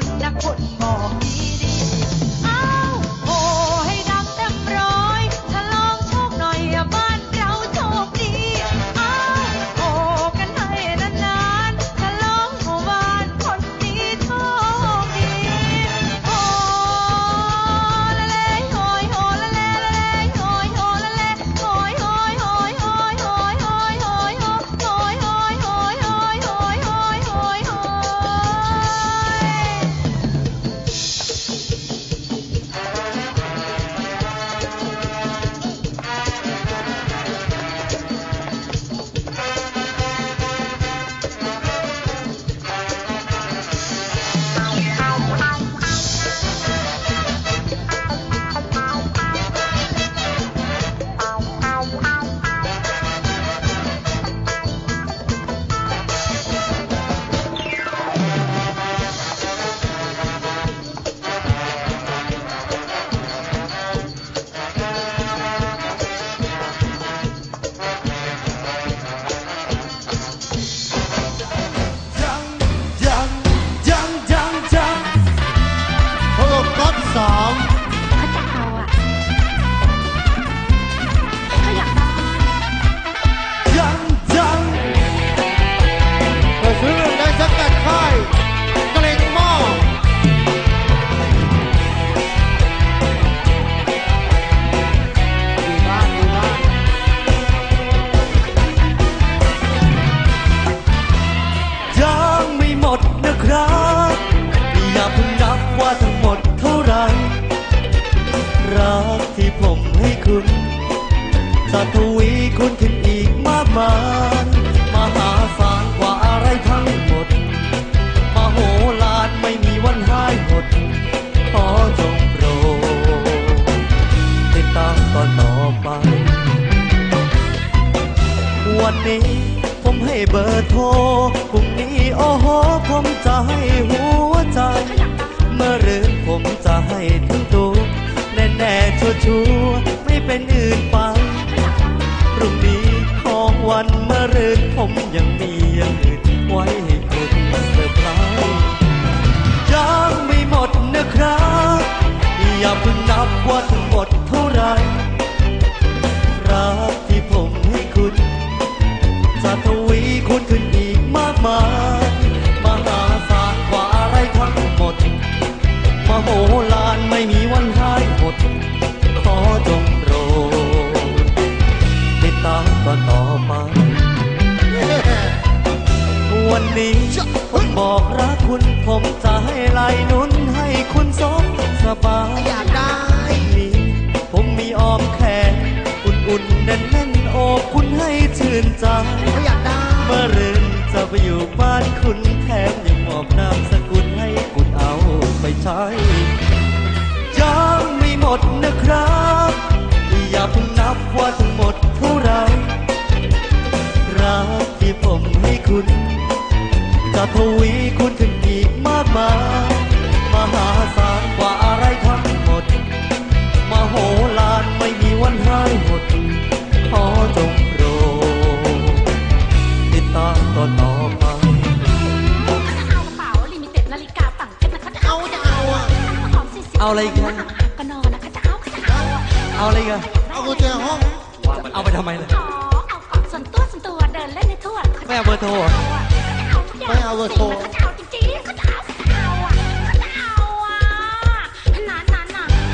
นนักบุญบอกดี จะทวีคูณขึ้นอีกมากมายมหาศาลกว่าอะไรทั้งหมด มโหฬารไม่มีวันหายหมดขอจงโปรดติดตามตอนต่อไป วันนี้ผมให้เบอร์โทรพรุ่งนี้โอ้โห ผมจะให้หัวใจ เมื่อรืนผมจะให้ทั้งตัวแน่แน่ๆชัวชัวร์ๆไม่เป็นอื่นไป พรุ่งนี้ของวันเมื่อรืนผมยังมีอย่างอื่นไว้ให้คุณเซอ วันนี้ผมบอกรักคุณผมจะให้ไหลหนุนให้คุณสมสบายอยากได้นี้ผมมีอ้อมแขนอุ่นๆแน่นๆโอบคุณให้ชื่นใจอยากได้เมื่อรืนจะไปอยู่บ้านคุณแถมยังมอบนามสกุลให้คุณเอาไปใช้ยังไม่หมดนะครับ เอาอะไรอีกอะก็นอนนะเขาจะเอาเขาจะเอาอะเอาอะไรกันเอากุญแจห้องเอาไปทำไมล่ะ อ๋อเอากล่องส่วนตัวส่วนตัวเดินเล่นในทั่วไม่เอาเบอร์โทรเหรอเขาจะเอาทุกอย่างไม่เอาเบอร์โทรเขาจะเอา